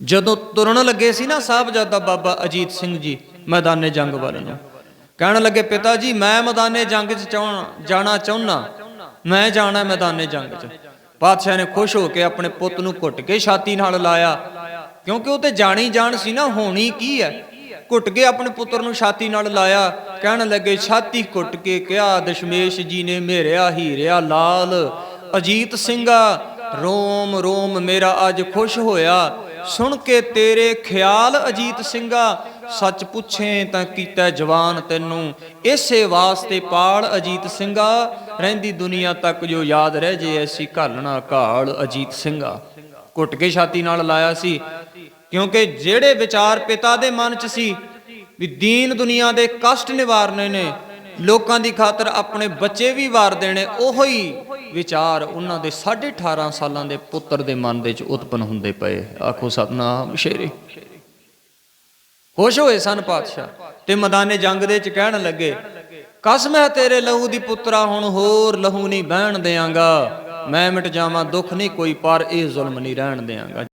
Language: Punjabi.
ਜਦੋਂ ਤੁਰਨ ਲੱਗੇ ਸੀ ਨਾ ਸਾਹਿਬਜ਼ਾਦਾ ਬਾਬਾ ਅਜੀਤ ਸਿੰਘ ਜੀ ਮੈਦਾਨੇ ਜੰਗ ਵੱਲ ਨੂੰ, ਕਹਿਣ ਲੱਗੇ, ਪਿਤਾ ਜੀ, ਮੈਂ ਮੈਦਾਨੇ ਜੰਗ 'ਚ ਜਾਣਾ ਚਾਹੁੰਨਾ। ਮੈਂ ਜਾਣਾ ਮੈਦਾਨੇ ਜੰਗ 'ਚ। ਪਾਤਸ਼ਾਹ ਨੇ ਖੁਸ਼ ਹੋ ਕੇ ਆਪਣੇ ਪੁੱਤ ਨੂੰ ਘੁੱਟ ਕੇ ਛਾਤੀ ਨਾਲ ਲਾਇਆ। ਕਿਉਂਕਿ ਉਹ ਤੇ ਜਾਣੀ ਜਾਣ ਸੀ ਨਾ, ਹੋਣੀ ਕੀ ਹੈ? ਘੁੱਟ ਕੇ ਆਪਣੇ ਪੁੱਤਰ ਨੂੰ ਛਾਤੀ ਨਾਲ ਲਾਇਆ। ਕਹਿਣ ਲੱਗੇ, ਛਾਤੀ ਘੁੱਟ ਕੇ ਕਿਹਾ, ਦਸ਼ਮੇਸ਼ ਜੀ ਨੇ ਮੇਰਿਆ ਹੀਰਿਆ ਲਾਲ। ਅਜੀਤ ਸਿੰਘਾ ਰੋਮ ਰੋਮ, ਮੇਰਾ ਅੱਜ ਖੁਸ਼ ਹੋਇਆ। ਸੁਣ ਕੇ ਤੇਰੇ ਖਿਆਲ ਅਜੀਤ ਸਿੰਘਾ, ਸੱਚ ਪੁੱਛੇ ਤਾਂ ਕੀਤਾ ਜਵਾਨ ਤੈਨੂੰ। ਇਸੇ ਵਾਸਤੇ ਪਾਲ ਅਜੀਤ ਸਿੰਘਾ, ਰਹਿੰਦੀ ਦੁਨੀਆ ਤੱਕ ਜੋ ਯਾਦ ਰਹਿ ਜੇ ਐਸੀ ਘਾਲਣਾ ਘਾਲ ਅਜੀਤ ਸਿੰਘਾ। ਘੁੱਟ ਕੇ ਛਾਤੀ ਨਾਲ ਲਾਇਆ ਸੀ, ਕਿਉਂਕਿ ਜਿਹੜੇ ਵਿਚਾਰ ਪਿਤਾ ਦੇ ਮਨ 'ਚ ਸੀ ਵੀ ਦੀਨ ਦੁਨੀਆ ਦੇ ਕਸ਼ਟ ਨਿਵਾਰਨੇ ਨੇ, ਲੋਕਾਂ ਦੀ ਖਾਤਰ ਆਪਣੇ ਬੱਚੇ ਵੀ ਵਾਰ ਦੇਣੇ, ਉਹੋ ਹੀ ਵਿਚਾਰ ਉਹਨਾਂ ਦੇ 18.5 ਸਾਲਾਂ ਦੇ ਪੁੱਤਰ ਦੇ ਮਨ ਦੇ ਵਿੱਚ ਉਤਪਨ ਹੁੰਦੇ ਪਏ। ਆਖੋ ਸਤਨਾਮ, ਸ਼ੇਰੇ। ਖੁਸ਼ ਹੋਏ ਸਨ ਪਾਤਸ਼ਾਹ ਤੇ ਮੈਦਾਨੇ ਜੰਗ ਦੇ ਵਿੱਚ ਕਹਿਣ ਲੱਗੇ, ਕਸਮ ਹੈ ਤੇਰੇ ਲਹੂ ਦੀ ਪੁੱਤਰਾ, ਹੁਣ ਹੋਰ ਲਹੂ ਨਹੀਂ ਬਹਿਣ ਦਿਆਂਗਾ ਮੈਂ ਮਿਟ ਜਾਵਾਂ, ਦੁੱਖ ਨਹੀਂ ਕੋਈ, ਪਰ ਇਹ ਜ਼ੁਲਮ ਨਹੀਂ ਰਹਿਣ ਦਿਆਂਗਾ